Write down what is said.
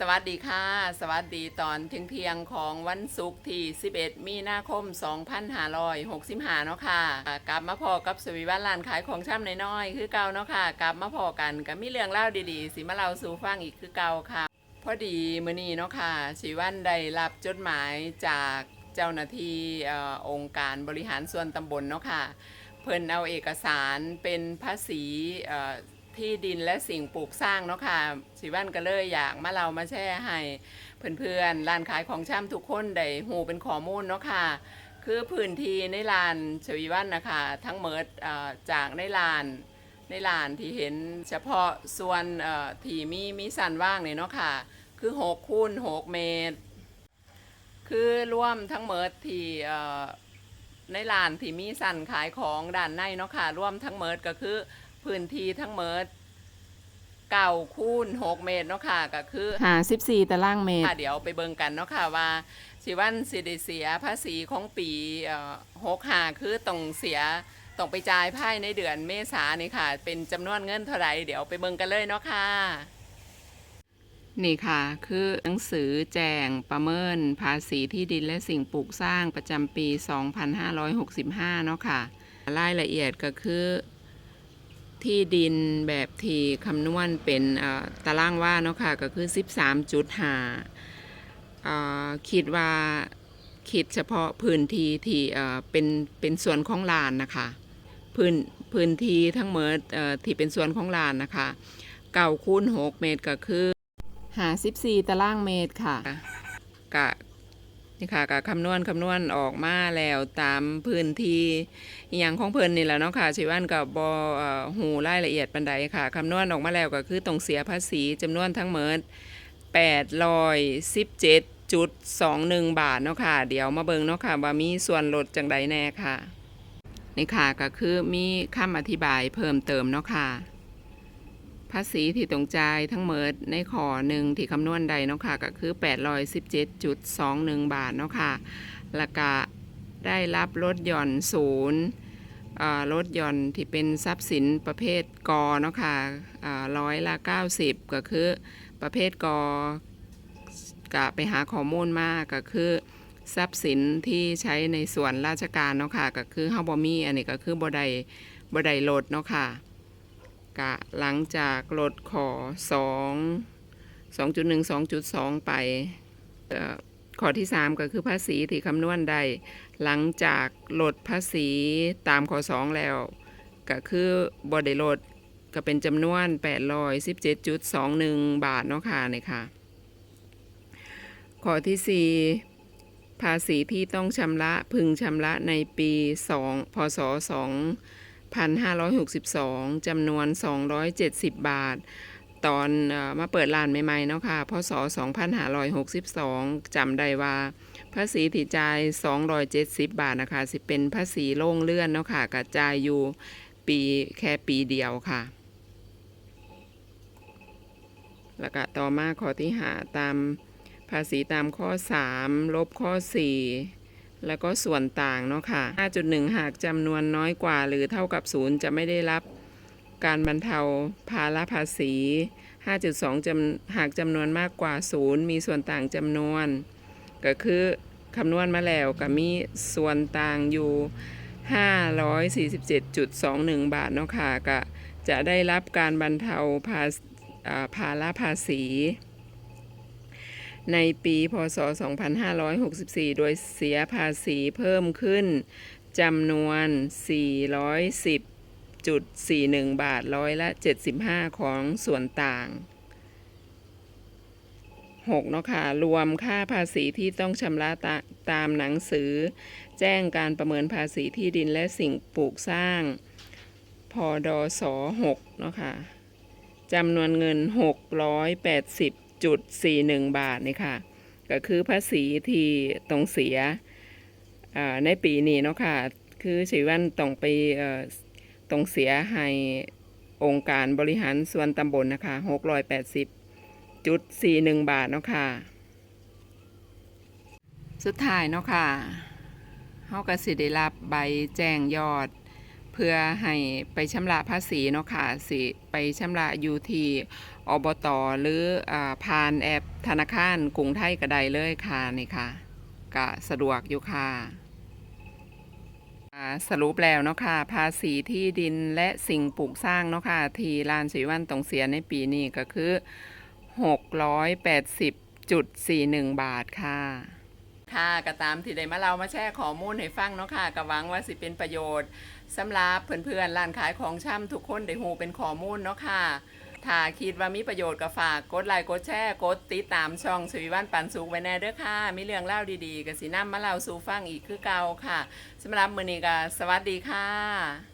สวัสดีค่ะ สวัสดีตอนเที่ยงของวันศุกร์ที่ 11 มีนาคม 2565 เนาะค่ะ กลับมาพอกับสวีวันร้านขายของช่ำน้อยๆ คือเก่าเนาะค่ะ กลับมาพอกันก็มีเรื่องเล่าดีๆ สิมาเล่าสู่ฟังอีกคือเก่าค่ะ พอดีมื้อนี้เนาะค่ะสีวันได้รับจดหมายจากเจ้าหน้าที่อ่องค์การบริหารส่วนตำบลเนาะค่ะ เพิ่นเอาเอกสารเป็นภาษีอ่อ ที่ดินและสิ่งปลูกสร้างเนาะค่ะสิวันก็เลยอยากมาเรามาแชร์ให้เพื่อนๆร้านขายของช่ำทุกคนได้หูเป็นข้อมูลเนาะค่ะ คือพื้นที่ในลานชวีวันนะคะทั้งหมดจากในลานในลานที่เห็นเฉพาะส่วนเอ่อที่มีมีสันว่างเนี่ยเนาะค่ะ คือ6คูณ6เมตร คือรวมทั้งหมดที่ในร้านที่มีสันขายของด้านในเนาะค่ะรวมทั้งเมิดก็คือ พื้นที่ทั้งเมิดเก่าคูณ6เมตรเนาะค่ะก็คือหา14ตารางเมตรเดี๋ยวไปเบิ่งกันเนาะค่ะว่าสิวันสิได้เสียภาษีของปีเอ่อ6หาคือต้องเสียต้องไปจ่ายภายในเดือนเมษานี่ค่ะ เป็นจำนวนเงินเท่าไหร่เดี๋ยวไปเบิ่งกันเลยเนาะค่ะนี่ค่ะ คือหนังสือแจงประเมินภาษีที่ดินและสิ่งปลูกสร้างประจำปี 2565 เนาะค่ะ รายละเอียดก็คือ ที่ดินแบบที่คำนวณเป็นเอ่อตารางว่าเนาะค่ะก็คือ 13.5เอ่อคิดว่าคิดเฉพาะพื้นที่ที่เอ่อเป็นเป็นส่วนของลานนะคะพื้นพื้นที่ทั้งหมดเอ่อที่เป็นส่วนของลานนะคะเก่าคูณ6เมตรก็คือหา14ตารางเมตรค่ะกะ นี่ค่ะกะคำนวณคำนวณออกมาแล้วตามพื้นที่อย่างของเพิ่นนี่แหละเนาะค่ะชิวันกับบอหูรายละเอียดปันใดค่ะคำนวณออกมาแล้วก็คือต้องเสียภาษีจำนวนทั้งหมด817.21 บาทเนาะค่ะ เดี๋ยวมาเบิ่งเนาะค่ะว่ามีส่วนลดจังใดแน่ค่ะนี่ค่ะก็คือมีคำอธิบายเพิ่มเติมเนาะค่ะ ภาษีที่ต้องจ่ายทั้งหมดในขอหนึ่งที่คำนวณใดเนาะค่ะก็คือ 817.21 บาทเนาะค่ะแล้วก็ได้รับลดหย่อนศูนย์ลดหย่อนที่เป็นทรัพย์สินประเภทกอเนาะค่ะร้อยละ 90 ก็คือประเภทกอกะไปหาข้อมูลมากก็คือทรัพย์สินที่ใช้ในส่วนราชการเนาะค่ะก็คือเฮาบ่มีอันนี้ก็คือบ่ได้บ่ได้ลดเนาะค่ะ กะหลังจากลดขอ2 2.1 2.2ไปเอ่อข้อที่ 3 ก็คือภาษีที่คำนวณได้หลังจากลดภาษีตามข้อ2แล้ว ก็คือบได้ลดก็เป็นจำนวน 817.21 บาทเนาะค่ะนี่ค่ะข้อที่ 4 ภาษีที่ต้องชำระพึงชำระในปี 2 พศ 2562 จำนวน 270 บาท ตอนมาเปิดร้านใหม่ๆเนาะค่ะพศ2562จำได้ว่าภาษีที่จ่าย 270 บาทนะคะ สิเป็นภาษีโล่งเลื่อนเนาะค่ะกระจายอยู่ปีแค่ปีเดียวค่ะ แล้วก็ต่อมาข้อที่หาตามภาษีตามข้อ 3 ลบข้อ 4 แล้วก็ส่วนต่างเนาะค่ะ 5.1 หากจำนวนน้อยกว่าหรือเท่ากับ 0 จะไม่ได้รับการบรรเทาภาระภาษี 5.2จำหากจำนวนมากกว่า 0 มีส่วนต่างจำนวน ก็คือคำนวณมาแล้วก็มีส่วนต่างอยู่ 547.21 บาทเนาะค่ะก็จะได้รับการบรรเทาภาอ่าภาระภาษี ในปีพศ 2564 โดยเสียภาษีเพิ่มขึ้นจำนวน 410.41 บาทร้อยละ 75 ของส่วนต่าง 6 เนาะค่ะ รวมค่าภาษีที่ต้องชำระตาตามหนังสือ แจ้งการประเมินภาษีที่ดินและสิ่งปลูกสร้าง พดส6เนาะค่ะจำนวนเงิน 680.41 บาทนี่ค่ะ ก็คือภาษีที่ต้องเสียในปีนี้เนาะค่ะ คือชีวันต้องไปต้องเสียให้องค์การบริหารส่วนตำบลนะคะ 680.41 บาทเนาะค่ะ สุดท้ายเนาะค่ะเฮาก็สิได้รับใบแจ้งยอด เพื่อให้ไปชำระภาษีเนาะค่ะสิไปชำระอยู่ที่อบตหรืออผ่านแอปธนาคารกรุงไทยก็ได้เลยค่ะนี่ค่ะก็สะดวกอยู่ค่ะสรุปแล้วเนาะค่ะภาษีที่ดินและสิ่งปลูกสร้างเนาะค่ะที่ลานสีวันต้องเสียในปีนี้ก็คือ 680.41 บาทค่ะ ค่ะก็ตามที่ได้มาเรามาแชร์ข้อมูลให้ฟังเนาะค่ะก็หวังว่าสิเป็นประโยชน์สำหรับเพื่อนๆร้านขายของช่ำทุกคนได้หูเป็นข้อมูลเนาะค่ะถ้าคิดว่ามีประโยชน์ก็ฝากกดไลค์กดแชร์กดติดตามช่องสวีวันปันสุขไว้แน่เด้อค่ะ มีเรื่องเล่าดีๆก็สินำมาเล่าสู่ฟังอีกคือเก่าค่ะสำหรับมื้อนี้ก็สวัสดีค่ะ